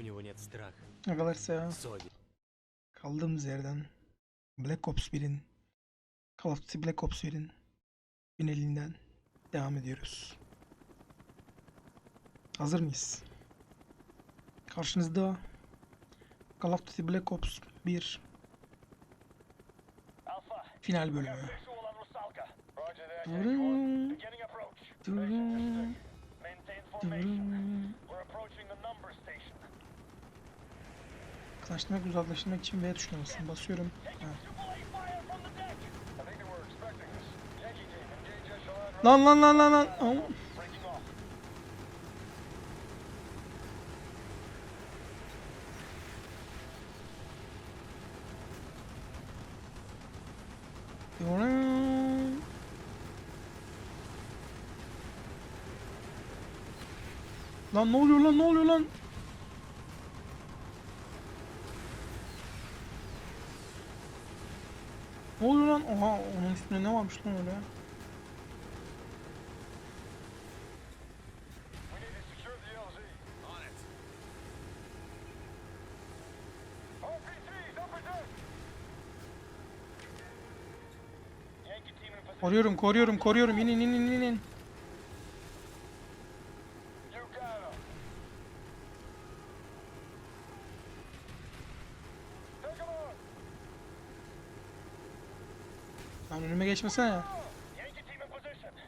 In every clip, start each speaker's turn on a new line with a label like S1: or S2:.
S1: У него нет страха,
S2: Arkadaşlar ya.
S1: совести.
S2: Kaldığımız yerden Black Ops 1'in Call of Duty Black Ops 1'in finalinden devam ediyoruz. Hazır mıyız? Karşınızda Call of Duty Black Ops 1
S3: Alpha,
S2: final bölümü.
S3: visual on Rusalka.
S2: Yaklaştırmak uzaklaştırmak için V tuşuna. Basıyorum.
S3: Echelon.
S2: Lan lan lan lan lan. Lan ne oluyor lan ne oluyor lan? Ne oluyor lan? Oha onun üstünde ne varmış lan öyle? Koruyorum koruyorum koruyorum inin inin inin. Lan önüme geçmesene ya.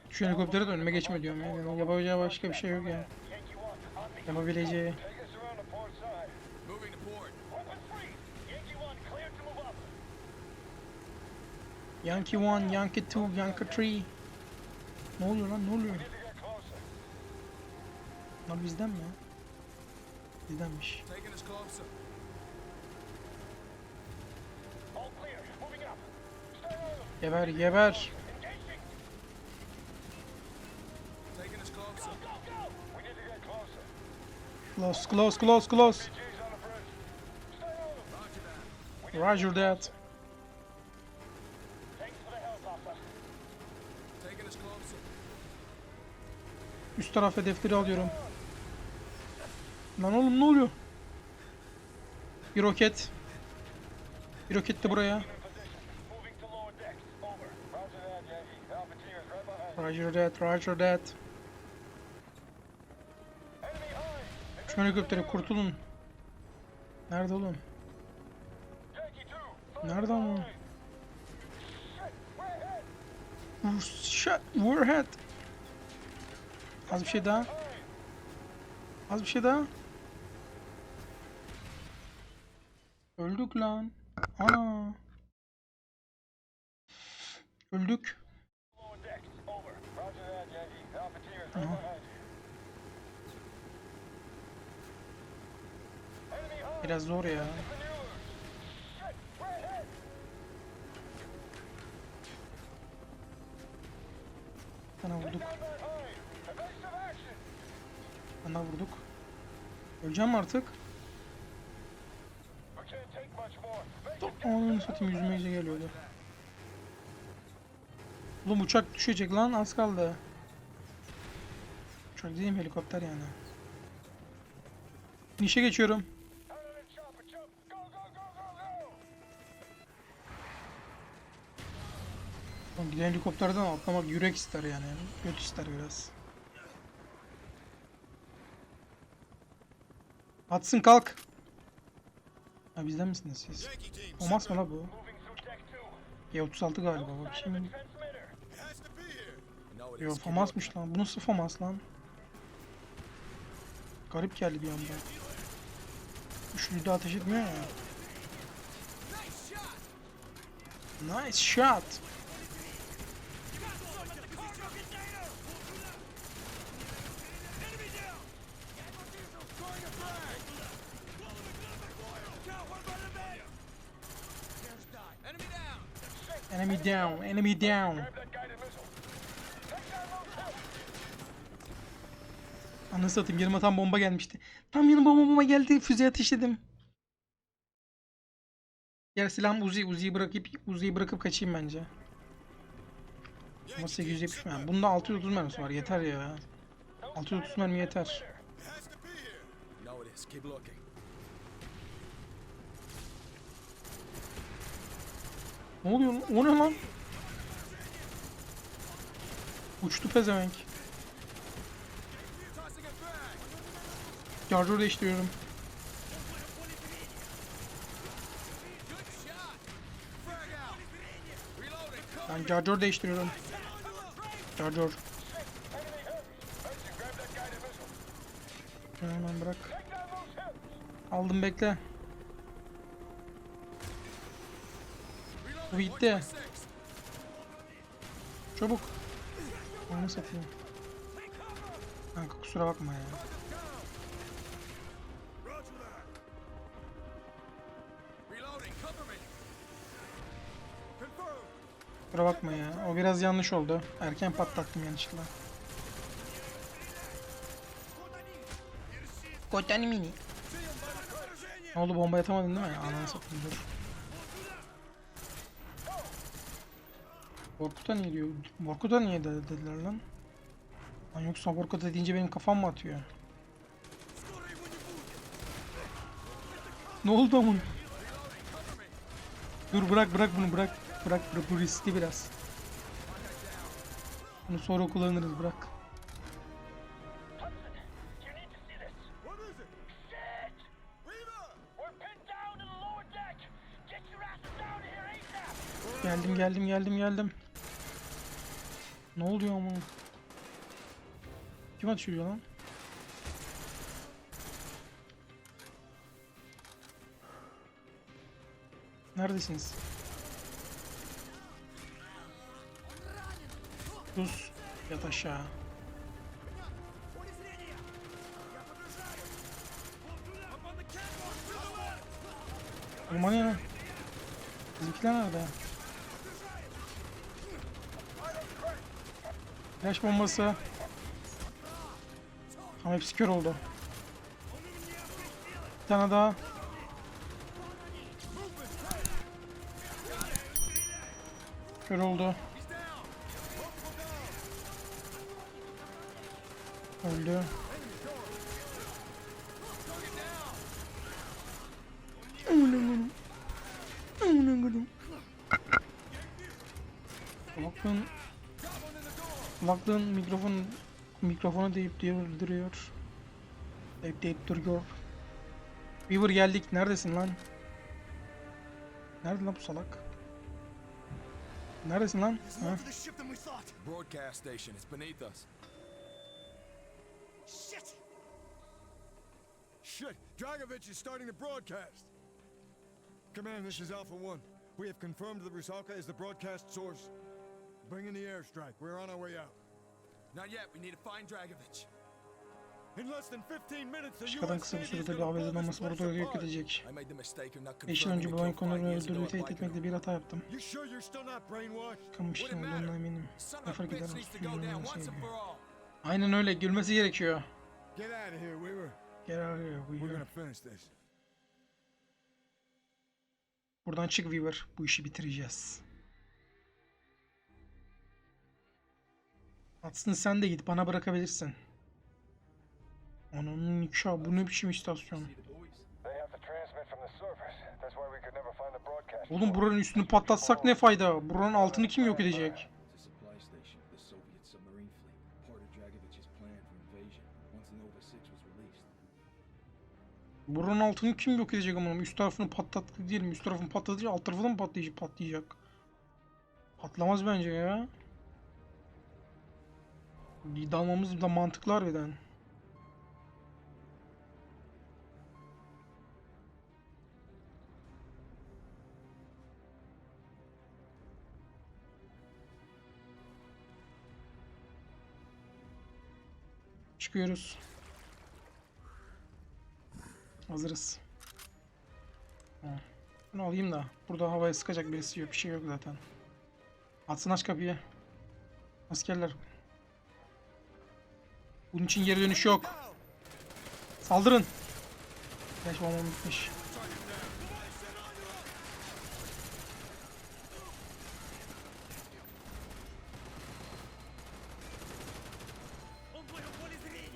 S2: Şu helikoptere de önüme geçme diyorum ya. Yani yapabileceği başka bir şey yok ya.
S3: Yankee one, on me.
S2: Yapabileceği.
S3: Yankee one, clear to move up.
S2: Yankee 1, Yankee 2, Yankee 3. Ne oluyor lan ne oluyor? Lan bizden mi? Bizdenmiş.
S4: Taking us closer.
S3: All clear. Moving up. Stay on them.
S2: Geber geber.
S3: Engaging.
S4: Taking us closer.
S3: Go, go. We need to get closer.
S2: Close close close close.
S4: Roger that.
S2: Üst taraf hedefleri alıyorum. Lan oğlum ne oluyor? Bir roket. Bir roket de buraya.
S3: In position. Moving to lower decks. Over. Roger that, Yankee. Alpha team is right behind.
S2: Roger that, roger that. Şu helikoptere kurtulun. Nerede oğlum? Nerede ama?
S3: Shit,
S2: warhead. Az bir şey daha. Az bir şey daha. Öldük lan. Ana. Öldük.
S3: Lower decks. Over. Roger that, Yankee. Alpha team is right
S2: Uh-huh.
S3: behind you. Enemy high.
S2: Biraz zor ya. Sana vurduk. Sana vurduk. Öleceğim artık? Onu satayım yüzüme geliyordu. Oğlum uçak düşecek lan az kaldı. Uçak mi helikopter yani. İnişe geçiyorum. Giden helikopterden atlamak yürek ister yani. Göt ister biraz. Atsın kalk. Ha bizden misiniz siz? Olmaz mı la bu?
S3: Deck two.
S2: Y36 galiba.
S4: No, it
S2: Yo FAMAS'mış lan. Bu nasıl FAMAS lan? Garip geldi bir anda. Üçlü de ateş etmiyor ya. Nice shot.
S4: Enemy down.
S2: Enemy down, Anasını satayım yanıma tam bomba gelmişti. Tam yanıma bomba, geldi füze ateşledim. Yer silahım Uzi, Uzi'yi bırakıp Uzi'yi bırakıp kaçayım bence. Ama 870 mermi. Bunda 630 mermisi var yeter ya. 630 mermi yeter. Ne oluyor? O ne lan? Uçtu pezevenk. Charger değiştiriyorum. Ben Charger değiştiriyorum.
S3: Missile.
S2: Hemen bırak. Aldım bekle. Bu gitti.
S4: 126.
S2: Çabuk. Onu satayım. Kanka kusura bakma ya. Kusura bakma ya. O biraz yanlış oldu. Erken patlattım yanlışlıkla. Kotani mini. Ne oldu bomba yatamadın değil mi? Ananı satayım dur. Vorkut'a niye diyor? Vorkut'a niye de dediler lan? Lan yoksa Vorkut'a deyince benim kafam mı atıyor? Ne oldu amın? Dur bırak bırak bunu bırak. Bırak bırak bu riskli biraz. Bunu sonra kullanırız bırak. Geldim geldim geldim geldim. Ne oluyor ama? Kim atışıyor lan? Neredesiniz? Sus. Yat aşağı. Aman ya. Bizimkiler nerede? Flash bombası. Ama hepsi kör oldu. Bir tane daha. Kör oldu.
S4: He's down.
S2: Öldü. Kulaklığın Kulaklığın mikrofon mikrofonu deyip diyor duruyor. Deyip deyip duruyor. Weaver geldik. Neredesin lan? Nerede lan bu salak? Neredesin lan? Ha?
S4: Shit. Dragovich is starting the broadcast.
S1: Command, this is Alpha One. We have confirmed that Rusalka is the broadcast source. Bring in the airstrike. We're on our way out.
S4: Not yet. We need to find Dragovich.
S1: In less than 15 minutes, the
S2: Çıkadan
S1: US
S2: kısa bir
S1: Navy is
S2: sürede olması
S1: place
S2: burada yok
S1: apart.
S2: edecek.
S4: I made the mistake of not
S2: 5 yıl önce
S4: killed
S2: konuları
S4: five years ago
S2: öldürdüğü
S4: at
S2: tehdit
S4: Baikonur.
S2: bir hata yaptım.
S1: You sure you're still not brainwashed?
S2: Kamıştım
S4: Wouldn't
S2: olduğundan
S4: matter.
S2: eminim.
S4: Son
S2: Ne
S4: of a
S2: fark eder
S4: bitch needs to go
S2: Müslümanların
S4: down once and
S2: sevgi.
S4: for all.
S2: Aynen öyle. Gülmesi gerekiyor.
S1: Get out of here, Weaver.
S2: Gel arıyor bu
S1: We're
S2: yürü.
S1: gonna finish this.
S2: Buradan çık Weaver. Bu işi bitireceğiz. Aslında sen de git. Bana bırakabilirsin. Ananın nikahı. Bu ne biçim istasyon?
S3: We.
S2: Oğlum buranın üstünü patlatsak ne fayda? Buranın altını kim yok edecek? Buranın altını kim yok edecek ama üst tarafını patlattık diyelim. Üst tarafını patlatınca alt tarafı da mı patlayacak? Patlayacak. Patlamaz bence ya. Dalmamız da mantıklı harbiden. Çıkıyoruz. Hazırız. Ha. Bunu alayım da. Burada havaya sıkacak birisi yok. Bir şey yok zaten. Atsın aç kapıyı. Askerler. Bunun için geri dönüş yok. Saldırın. Flash bombam bitmiş.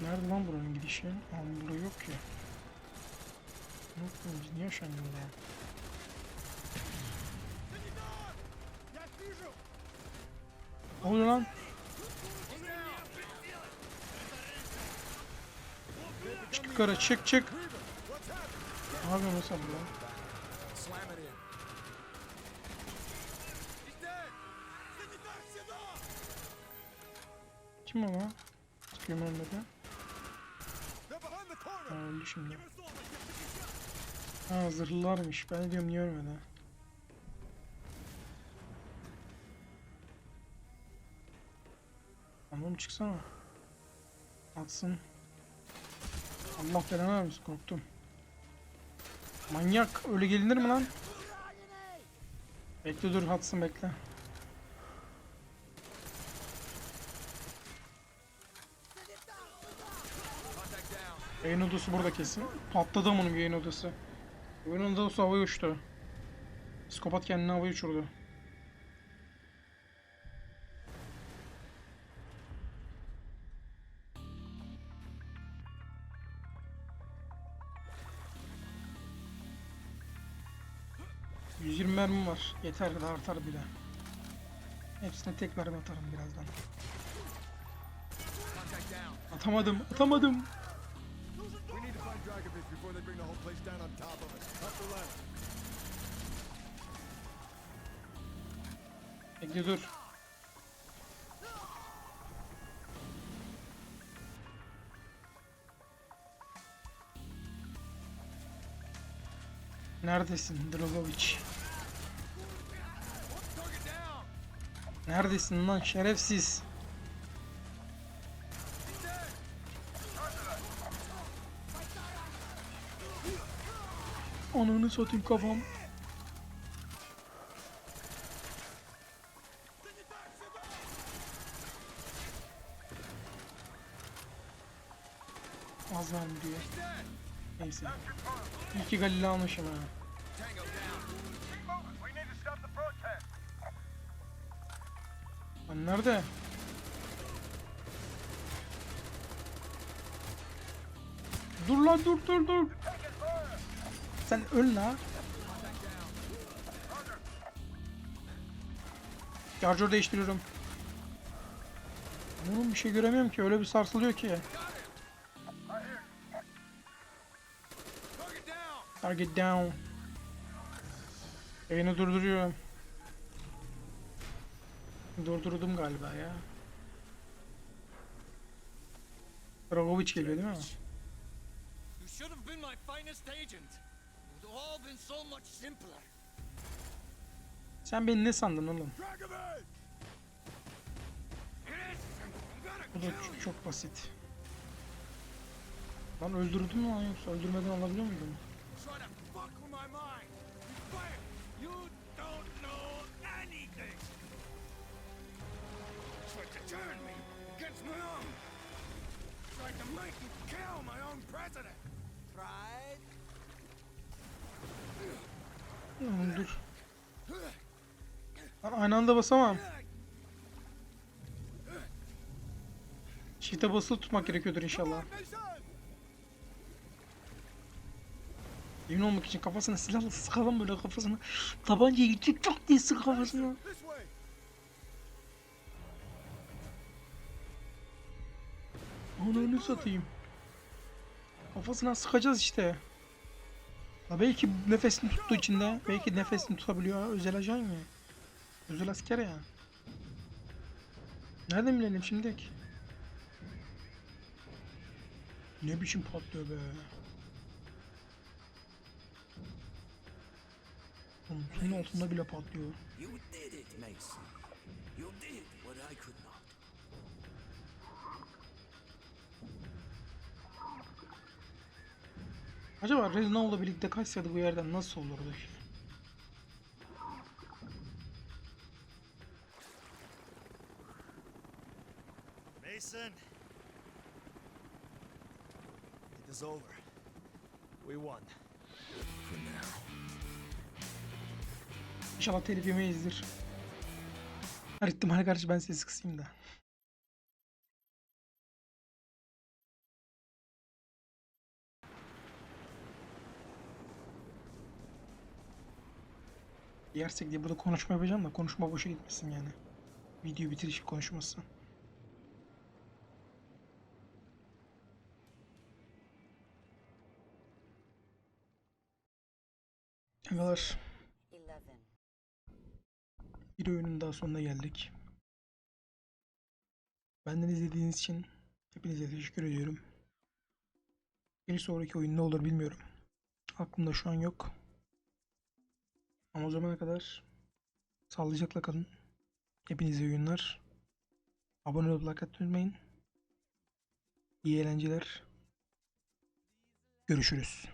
S2: Nerede lan buranın gidişi? Ama burada yok ki. Yok mu? Biz niye aşağı iniyoruz ya? Ne oluyor lan? Çık yukarı çık çık. Ne yapıyorsun sen burada?
S4: Slam it in. He's dead.
S2: Kim o lan? Sıkıyorum ölmedi.
S1: They're behind the
S2: Ha
S1: corner.
S2: öldü şimdi. Ha zırhlılarmış. Ben diyorum niye ölmedi? Anam çıksana. Atsın. Allah belanı vermesin korktum. Manyak öyle gelinir mi lan? Bekle dur Hudson bekle. Yayın odası burada kesin. Patladı onun yayın odası. Yayın odası havaya uçtu. Psikopat kendini havaya uçurdu. ...120 mermim var. Yeter de artar bile. Hepsine tek mermi atarım birazdan. Atamadım, atamadım.
S1: Dragovich before they bring the whole place down on top of us. Up the ladder.
S2: Bekle dur. Neredesin Drogovic? Neredesin lan şerefsiz? Ananı satayım kafam. Az var mı diyor. Neyse. İyi ki Galil'i almışım ha. Lan nerede? Dur lan dur dur dur. Sen öl la. Charger değiştiriyorum. Oğlum bir şey göremiyorum ki öyle bir sarsılıyor ki.
S4: Target down.
S2: Yayını durduruyorum. Durdurdum galiba ya. Dragovic geliyor değil mi?
S4: You should have been my finest agent.
S2: Sen beni ne sandın oğlum? Bu da
S4: kill
S2: ç-
S4: you.
S2: çok basit. Lan öldürdüm mü lan yoksa öldürmeden alabiliyor muydum?
S4: Try. Tried to make kill my own president.
S2: Lan dur. Aynı anda basamam. Shift'e basılı tutmak gerekiyordur inşallah. Emin olmak için kafasına silahla sıkalım böyle kafasına. Tabancayı gidecek çok diye sık kafasına. Ananı satayım. Kafasına sıkacağız işte. La belki nefesini tuttu içinde. Belki nefesini tutabiliyor. Özel ajan ya. Özel asker ya. Nereden bilelim şimdiki? Ne biçim patlıyor be. Oğlum, altında bile patlıyor. Acaba Reznav'la birlikte kaçsaydı bu yerden nasıl olurdu?
S5: Mason. It is over. We won.
S2: İnşallah telif yemeyizdir. Her ihtimale karşı ben sesi kısayım da. Yersek diye burada konuşma yapacağım da konuşma boşa gitmesin yani. Video bitiriş konuşması.
S6: 11.
S2: bir oyunun daha sonuna geldik. Benden izlediğiniz için hepinize teşekkür ediyorum. Bir sonraki oyun ne olur bilmiyorum. Aklımda şu an yok. Ama o zamana kadar sağlıcakla kalın. Hepinize iyi oyunlar. Abone olup like atmayı. İyi eğlenceler. Görüşürüz.